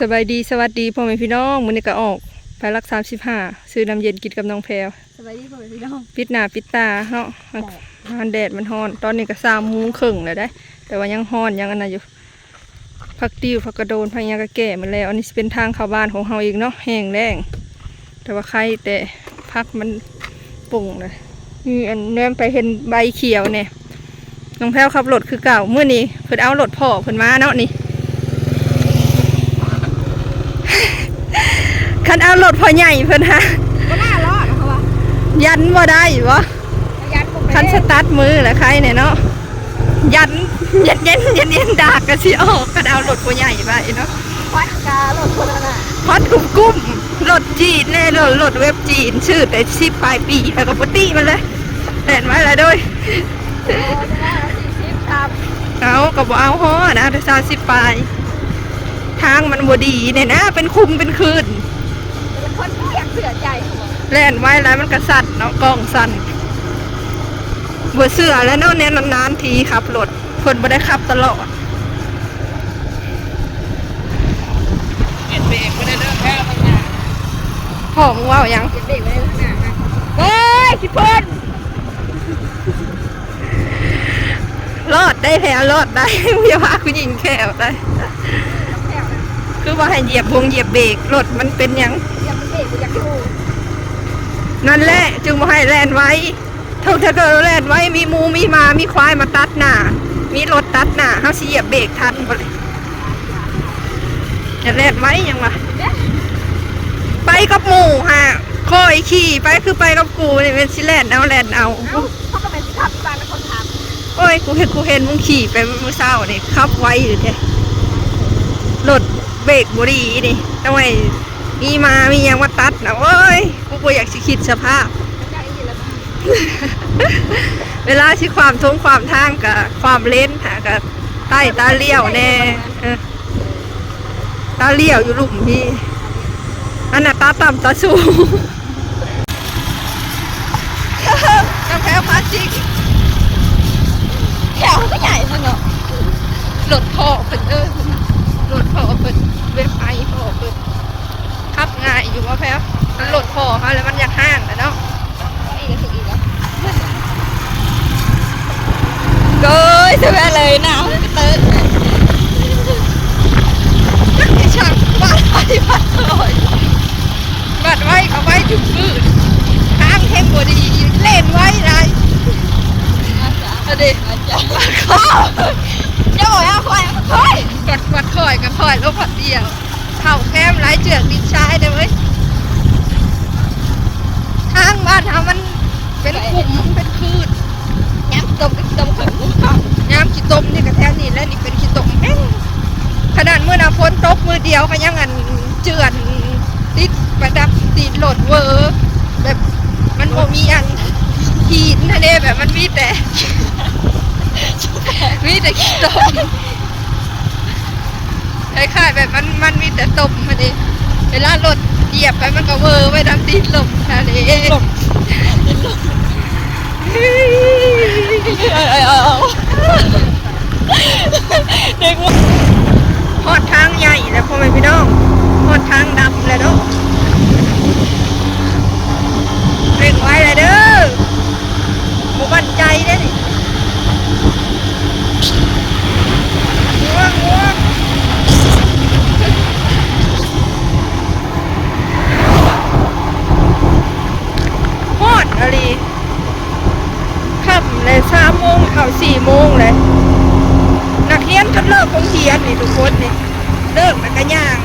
สบายดีสวัสดีพ่อแม่พี่น้องมื้อนี้ก็ออกไปรักสามสิบห้าซื้อน้ำเย็นกินกับน้องแพรวสบายดีพ่อแม่พี่น้องปิดหน้าปิดตาเนาะมันแดดมันฮ้อน ตอนนี้ก็สามโมุ้งครึ่งแล้วได้ แต่ว่ายังฮ้อนยังอันนั้นอยู่ผักติวผักกระโดนผักหยังก็แก่หมาแล้ว อันนี้สิเป็นทางเข้าบ้านของเฮาเองเนาะแห้งแล้งแต่ว่าใครแต่พักมันปุ่งเลยนี่อันแนมไปเห็นใบเขียวเนี่ยน้องแพรวขับรถคือเก่าเมื่อนี้เพิ่นเอารถพ่อเพิ่นมาเนาะนี่ คันเอารถพ่อใหญ่เพิ่นฮะก็น่ารอดนะคะว่ายันบ่ได้บ่ยันผมไปคันสตาร์ทมือแหละใครเนี่ยเนาะยันเย็นเย็นเย็นเย็นดากกะสิออกคันเอารถพ่อใหญ่ไปเนาะวัดกาหลดคนละน่ะฮอตกุ้มกุ้มรถจีนแน่รถรถเว็บจีน ชื่อแต่สิบปลายปีแล้วก็ปตี้มันเลยเห็นไหมล่ะด้วยโอ้จะได้สี่สิบครับเอาก็บ่เอาฮ้อนะแต่ซาสิบปลาย ทางมันบ่ดีเนี่ยนะ เป็นคุมเป็นคืนเป็นคนที่อยาก เสือใจเขาบอกแล่นไว้แล้วมันก็สั่นเนาะกล้องสั่นบัวเสือแล้วเนาะเนี่ยนานๆทีขับรถคนบ่ได้ขับตลอดเปลี่ยนเบรกไม่ได้เลิกแค่บางอย่างพ่อมึงว่าหยังเก็บเด็กไว้ข้างหน้านะเฮ้ยขี้พ่นรอดได้แพ้รอดได้เพี่าพาคุณยิงแขวได้แถวนะคือว่าให้เหยียบวงเหยียบเบรกรถมันเป็นหยัง อยากเป็นเด็กอยากดูนั่นแหละจึงมาให้แลนไว้เท่าถ้าเกิดแลนไว้มีหมูมีหมามีควายมาตัดหน้ามีรถตัดหน้าเขาสิเหยียบเบรกทันบ่เลยจะแลนไว้ยังวะเนี่ยไปกับหมู่ฮะคอยขี่ไปคือไปกับกูนี่เป็นสิแลนเอาแลนเอาเอ้าเขาก็เป็นสิขับบ้านเป็นคนขับโอ้ยกูเห็นกูเห็นมึงขี่ไปเมื่อเช้านี่ขับไว้อยู่แท้รถเบรกบุรีนี่ทำไม มีมามียังมาตัดนะโอ้ยกูก็อยากสิคิดสภาพ เวลาที่ความทงความทางกับความเล่นหากับใต้ตาเลี้ยวแน่เออตาเลี้ยวอยู่หลุมพี่อันน่ะตาต่ำตาสูงกาแฟพลาสติกแถวก็ใหญ่จังเนาะรถพ่อเพิ่นเด้อรถพ่อเพิ่นเว็บไอพ่อเพิ่นขับ ง่ายอยู่ว่าแพ้มันรถพ่อเขาแล้วมันอยากห้างนะเนาะอีกแล้วถึงอีกแล้วเกยใช่เลยหนาวเติร์นักช่างบ้านไว้บ้านลอยบ้านไว้เขาไว้ถึงมืดทางแห่งบดีเล่นไว้ไรเด็อาจารย์วัดคอเจ้าบอกว่าคอยคอยวัดวัดคอยกับคอยแล้วผัดเดียว ข่าแคมไรเจือกดินชายเด้อเว้ยทางบ้านเฮามันเป็นขุมเป็นคืนย้ำตบตบขึ้นเขายามขี้ตมนี่ก็แท้นี่แล้วนี่เป็นขี้ตมแห้งขนาดมือหนาฝนตกมือเดียวก็ยังอันเจือนติดประดับติดโหลดเวอร์แบบมันโมมีอันหินทะเลแบบมันมีแต่มีแต่ขี้ตม คล้ายๆแบบมันมันมีแต่ตมมาดิเวลารถเหยียบไปมันก็เวอร์ไปทางติดลมทะเลเด็กว่าหอดทางใหญ่แล้วพ่อแม่พี่น้องหอดทางดำแล้วเนาะเร่งไว้เลยเด้อบ่มั่นใจเด้อนี่ง่วงง่วงฮอดอะไรค่ำเลยสามโมงเข้าสี่โมงเลย นักเรียนก็เลิกโรงเรียนนี่ทุกคนนี่เลิกแล้วก็ย่าง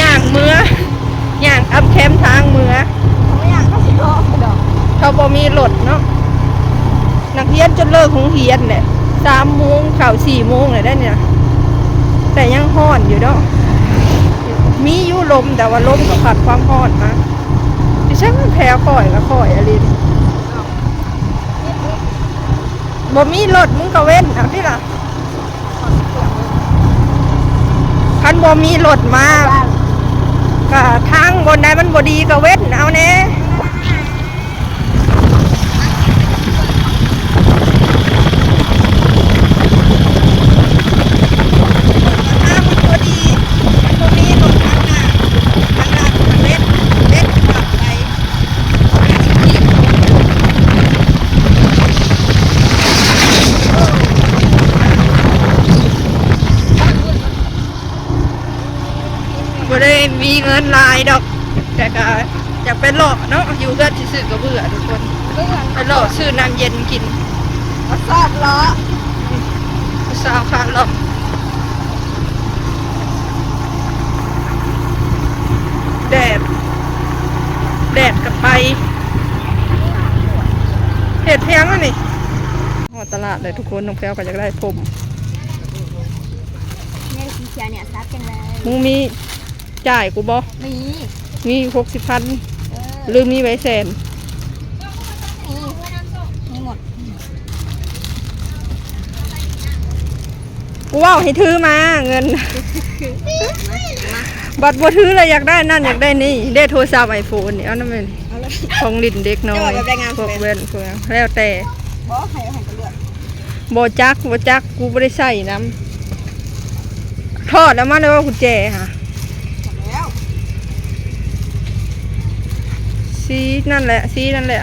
ย่างเมือย่างอับแคมทางเมือ ไม่อยากก็สิรอดอก เขาบ่มีรถเนาะนัก เรียนจนเลิกโรงเรียนเนี่ยสามโมงเข่าสี่โมงเลยได้เนี่ย แต่ยังห้อนอยู่เนาะมีอยู่ลมแต่ว่าลมก็ผัดความห้อนมาดิฉันแพ้ข่อยก็ข่อยอะไรนี่บ่มีรถมึงก็เว้นเอาที่ล่ะคันบ่มีรถมาก็ทางบนใดมันบ่ดีก็เว้นเอาแน่ทางมันบ่ดี บ่ได้มีเงินหลายดอก แต่ก็อยากไป หลอกเนาะอยู่เพื่อนซื่อก็เบื่อทุกคนเรื่องไปหลอกซื้อน้ำเย็นกินมาสอบล้อสาวขาหลอแดดแดดกับไปเห็ดเพียงอะนี่หอตลาดเลยทุกคนน้องแพรวก็อยากได้ผมเนี่ยสีเขียวเนี่ยซับจังเลยมึงมีจ่ายกูบ่มีมีหกสิบพัน เออหรือมีไว้แสนนี่มีหมดกูว่าให้ถือมาเงินบัตรบ่ถือเลยอยากได้นั่นอยากได้นี่ได้โทรศัพท์ไอโฟนนี่เอานั่นเป็นเอาเลยของลิ้นเด็กน้อยจะบอกแบบได้งามพวกเป็นเว้นพวกแล้วแต่บอใครเอาใหายกันเลือดบ่จักบ่จักกูบ่ได้ใส่น้ำทอดแล้วมาเลยว่ากุญแจค่ะ หมดแล้ว ซีนั่นแหละซีนั่นแหละ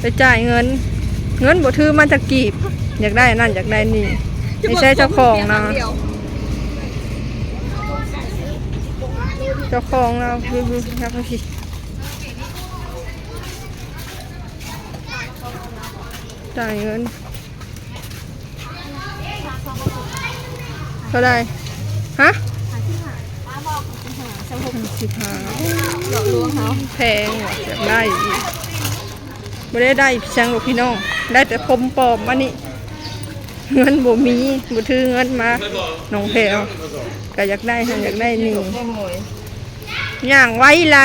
ไปจ่ายเงิน เงินบ่ถือมาจากกีบ อยากได้นั่นอยากได้นี่ไม่ใช่เจ้าของนะเจ้าของเราคือครับพี่จ่ายเงินเท่าไรฮะ เป็นหาสมภพสิบห้าหลอกลวงเขาแพงว่ะอยากได้อีกไม่ได้ได้พี่ช่างหรอกพี่น้อง ได้แต่ผมปลอมมานี่เงินบ่มีบ่ถือเงินมาน้องแพรวก็อยากได้หันอยากได้นี่ย่างไว้ไร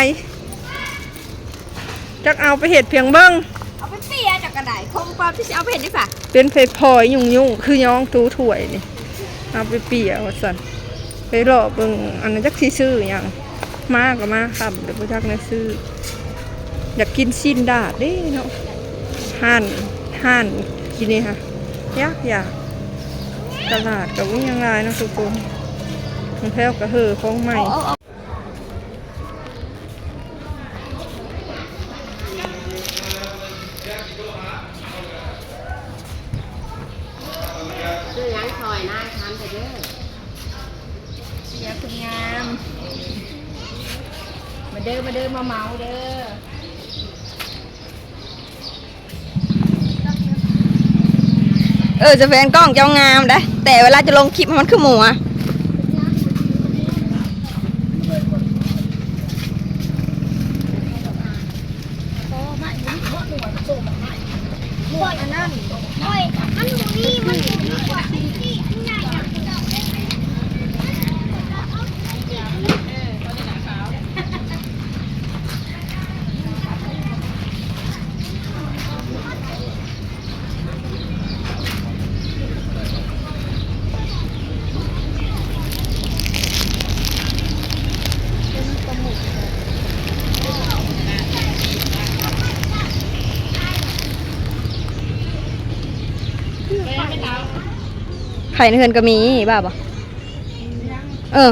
จักเอาไปเห็ดเพียงเบิ้งเอาไปเปียจากกระดาษคมความที่จะเอาไปเห็นได้ปะเป็นเพพลอยยุ่งยุ่งๆคือย้องตูถ้วยนี่ เอาไปเปียว่าสัน ไปรอเบิ่งอันนั้นจักสิซื้อหยังมาก็มาครับเดี๋ยวบ่จักนะซื้อ อยากกินสิ้นดาดเด้เนาะห่านห่านกินนี่ค่ะยากอยากตลาดกับวิ่งยังไงนาะทุกคนมันแพ้วกระเฮอของใหม่ คุณงาม มาเด้อมาเด้อมาเมาเด้อเออจะแฟนกล้องเจ้างามได้แต่เวลาจะลงคลิปมันคือหมูอะ ไข่ในเฮือนก็มีบ้าปะเออ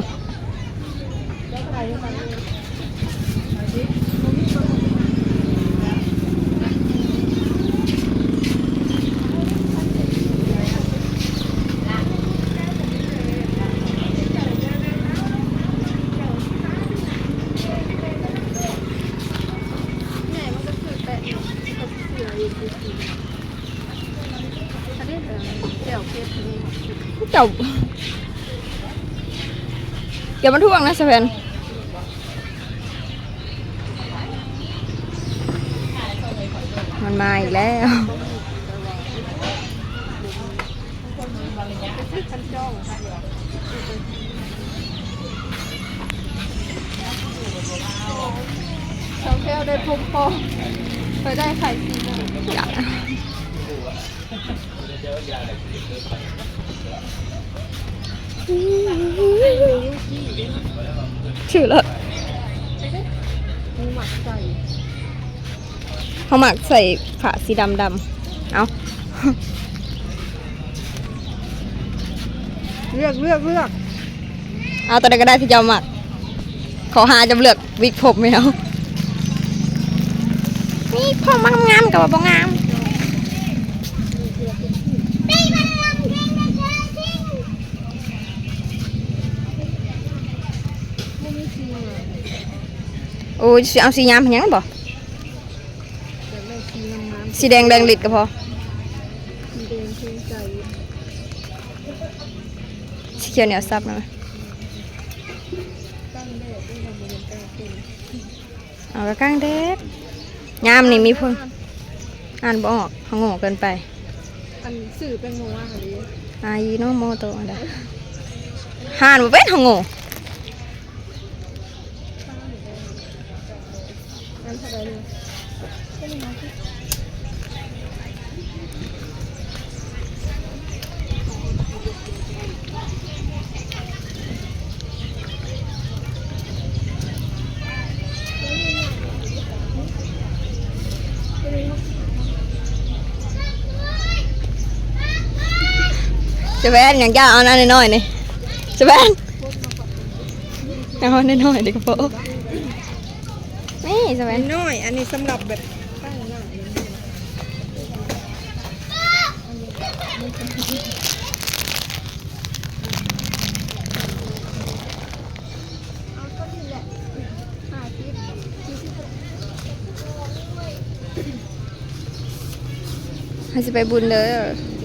จ้าอย่ามาท่วงนะสเปนมันมาอีกแล้วชาวแก้วได้ผมปลอมไปได้ไข่สีม่ว งอย่าชื่อละเขาหมักใส่ผ้าสีดำดำๆเอาเลือกเลือกเลือกเอาตัวใดก็ได้ที่จะเอาหมักขอหาจะเลือกวิกผมไม่เอานี่ผมมันงามกับว่าบ่งาม โอ้ยเอาสียามยังบ่สีแดงแดงลิดก็พอสีเขียวเหนียวซับนะเราบริเวณแป้งเป็นเอากระกางแดดยามนี่มีเพิ่นอ่านบ่ออกเขาโง่เกินไป อันสื่อแป้งโมว่าอะไรอายิโนโมโตะได้ห่านบ่เป็นเขาโง่ อันเท่าไหรเลยจะแว่นอย่างจ้าเอาห น้าน้อยๆนี่จะแว่นเอาน้อยๆเด็กกระโปรงนี่จะแว่นน้อย อันนี้สำหรับแบบตั้งหน้าให้สิไปบุญเด้อ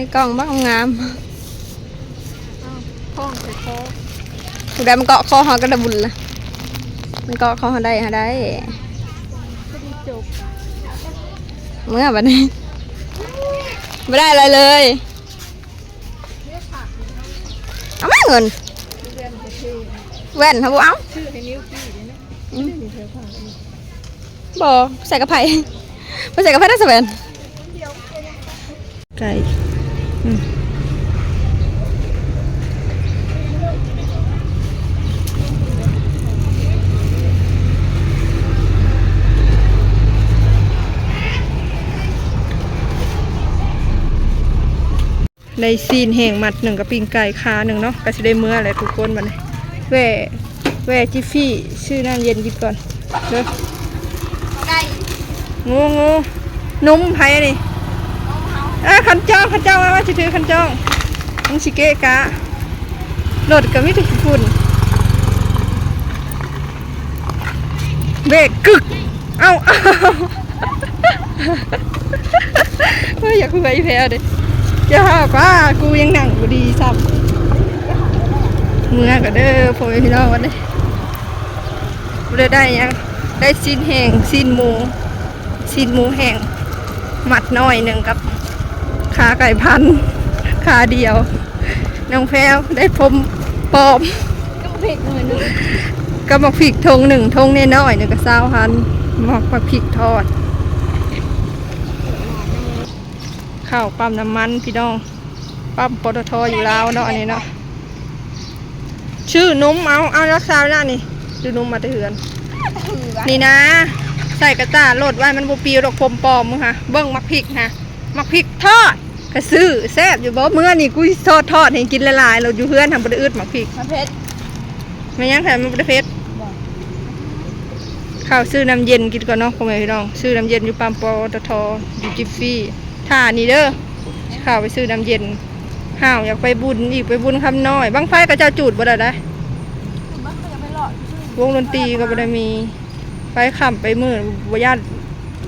ในกล่องบ้างงามห้องใส่คอผู้ใดมันเกาะคอหอก็ได้บุญละมันเกาะคอหอได้หาได้ก็ดีจบเมื่อบัดนี้ไม่ได้อะไรเลยเอาไม่เงินเรียนประเทศแว่นครับเอาชื่อให้นิ้วปี้เลยนะไม่มีเธอผ่านบอใส่กระไผ่ไปใส่กระไผ่ได้สแวนไก่ ในซีนแห่งหมัดหนึ่งกับปิงไก่คาหนึ่งเนาะก็จะได้เมื่ออะไรทุกคนบัดนี้แหว่แหว่จิฟฟี่ชื่อน้ำเย็นกินก่อนเด้อไก่งูงูนุ่มไผ่นี่ อะขันจ้องขันจ้องว่าจะถือขันจ้องมึงสิเกะกะโหลดกับมิตรฝุ่นเบรกกึก เอ้าเอ้าเฮ้ยอยากคุยแพลวเด้อย่าหากว่ากูยังหนังกูดีซ้ำเมื่อก็เด้อพ่อพี่น้องวันนี้บ่ได้ได้ยัง ได้ซีนแห้งซีนหมูซีนหมูแห้งหมัดน้อยหนึ่งกับ ขาไก่พันธุ์ขาเดียว น้องแพรวได้พรมปลอมก็เผ็ดหน่อยนึงกับหมักพริกทงหนึ่งทงน้อยๆหนึ่งกับซาวพันหมักหมักพริกทอดข้าวปั๊มน้ำมันพี่น้องปั๊มปตทอยู่ลาวเนาะอันนี้เนาะชื่อนุ่มเอาเอารักษาหน้านี่ดูนุ่มมาแตะเหือนนี่นะ ใส่กระตาโหลดไว้มันบ่ปีดอกผมปลอมมึงค่ะ เบิ้งมักพริกนะ มักพริกทอดกระซื้อแซ่บอยู่บ่เมื่อนี่กูสิทอดทอดให้กินละลายเราอยู่เพื่อนทำบ่ได้อึดมักพริกมาเผ็ดไม่ยังแต่มันบ่ได้เผ็ดข้าวซื้อน้ำเย็นกินก่อนเนาะพ่อแม่พี่น้องซื้อน้ำเย็นอยู่ปั๊มปตทอยู่จิฟฟี่ท่านี่เด้อข้าวไปซื้อน้ำเย็นห้าวอยากไปบุญอีกไปบุญคำน้อยบังไฟก็เจ้าจูดบ่ได้ได้บ้าเขายังไม่หลอดวงดนตรีก็บ่ได้มี ไปขับไปมือบ่ญาติ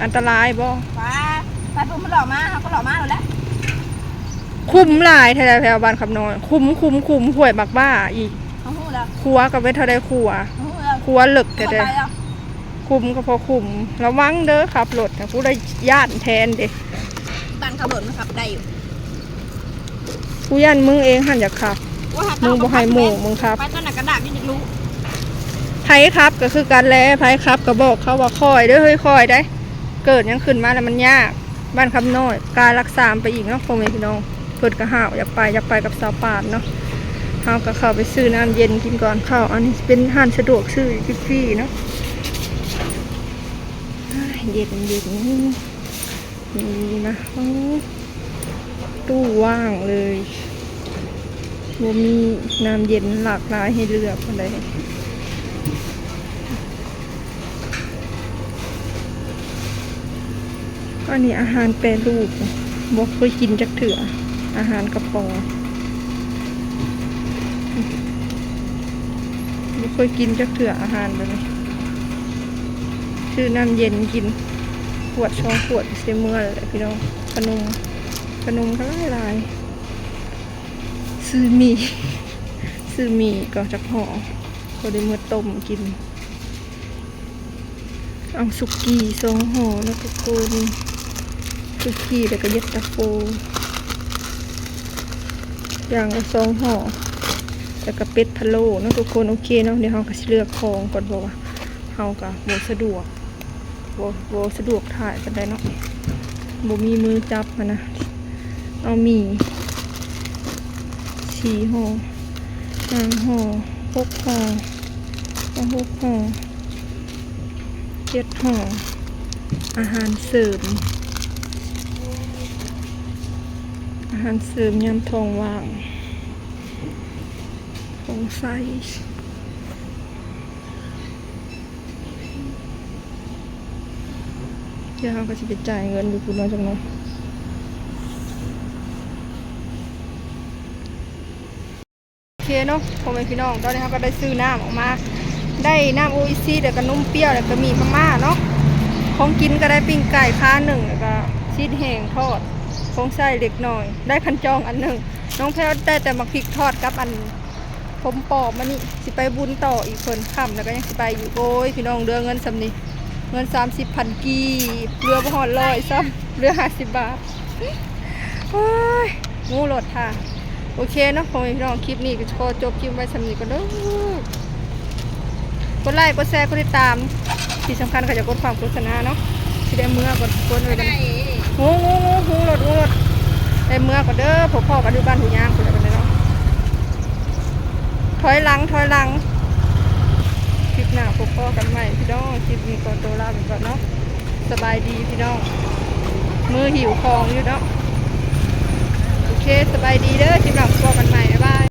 อันตรายบ่ ฟ้าฟ้มันหลอมาเขาก็หลอมาแล้วแหละคุ้มหลายแถวแถวบ้านคำน้อยคุ้มคุ้มคุ้มห่วยบักบ้าอีกเขาหูแล้วครัวกับเวทเท่าใดครัวเขาหูแล้วครัวเหลึกเขาแต่ไปแล้วคุ้มก็พอคุ้มระวังเด้อขับรถนะผู้ได้ย่านแทนเด้บ้านขับรถมันขับได้อยู่ผู้ย่านมึงเองหันอยากขับว่าหามึงบ่ให้หมู่มึงครับไปต้นหนักกระดาษยังรู้ไผครับก็คือการแลไผครับก็บอกเขาว่าคอยเด้อเฮ้ยคอยได้ เกิดยังขึ้นมาแล้วมันยาก บ้านคำน้อยการรักษาไปอีกเนาะพ่อแม่พี่น้องเพิ่นก็ห้าวอยากไปอยากไปกับสาวปานเนาะเฮาก็เข้าไปซื้อน้ำเย็นกินก่อนเข้าอันนี้เป็นห้านสะดวกซื้อฟฟี่เนาะเย็นเย็นนี่นะตู้ว่างเลยบ่มีน้ำเย็นหลากหลายให้เลือกอะไร อันนี้อาหารแปรรูปบอกเคยกินจักเถื่อ อาหารกระป๋องบ่เคยกินจักเถื่ออาหารแบบนี้ชื่อน้ำเย็นกินขวดช่องขวดเซเมื่อเลยพี่น้องขนมขนมก็หลายหลายซื้อมีซื้อมีก็จักห่อก็ได้มาต้มกินเอาสุกี้สองห่อแล้วก็โกน สุกี้แล้วก็เย็ดตาโฟอย่างละสองห่อแล้วก็เป็ดพะโล้เนาะทุกคนโอเคเนาะเดี๋ยวเราก็เลือกของก่อนบอกว่าเฮาก็บ่สะดวกบ่บ่สะดวกถ่ายกันได้เนาะบ่มีมือจับอะนะเอามีสี่ห่อห้าห่อหกห่อหกห่อเจ็ดห่ออาหารเสริม อา หารเสริมยำทองว่างของไส้เดี๋ยวเราก็จะไปจ่ายเงินอยู่คุณน้อยจังเนาะโอเคเนาะพ่อแม่พี่น้องตอนนี้เราก็ได้ซื้อน้ำออกมา ได้น้ำโออิซีเดี๋ยวก็นุ่มเปรี้ยวแล้วก็มีมาม่าเนาะของกินก็ได้ปิ้งไก่ค้าหนึ่งแล้วก็ชีสแห้งทอด ของไส้เล็กน้อย ได้คันจองอันหนึ่งน้องแพรวได้แต่มักพริกทอดกับอันผมปอบมานี่สิไปบุญต่ออีกคนค่ำแล้วก็ยังสิไปอยู่โอ้ยพี่น้องเรือเงินสำนี้เงินสามสิบพันกีเรือบ่หอดลอยซ้ำเรือห้าสิบบาทโอ้ยงูหลดค่ะ โอเคเนาะผมพี่น้องคลิปนี้ก็ขอจบคลิปไว้สำนี้ก็เด้อกดไลค์กดแชร์กดติดตามที่สำคัญก็จะกดความโฆษณาเนาะที่ได้เมื่อกดกดไว้กัน งูงูงูงูรถงูรถได้เมื่อก็เด้อพบพ่อกันอยู่บ้านหูยางคนละกันเลยเนาะถอยหลังถอยหลังคลิปหน้าพบพ่อกันใหม่พี่น้องคลิปนี้ก่อนตัวลาไปก่อนเนาะสบายดีพี่น้องมือหิวของอยู่เนาะโอเคสบายดีเด้อคลิปหลังพบกันใหม่บ๊ายบาย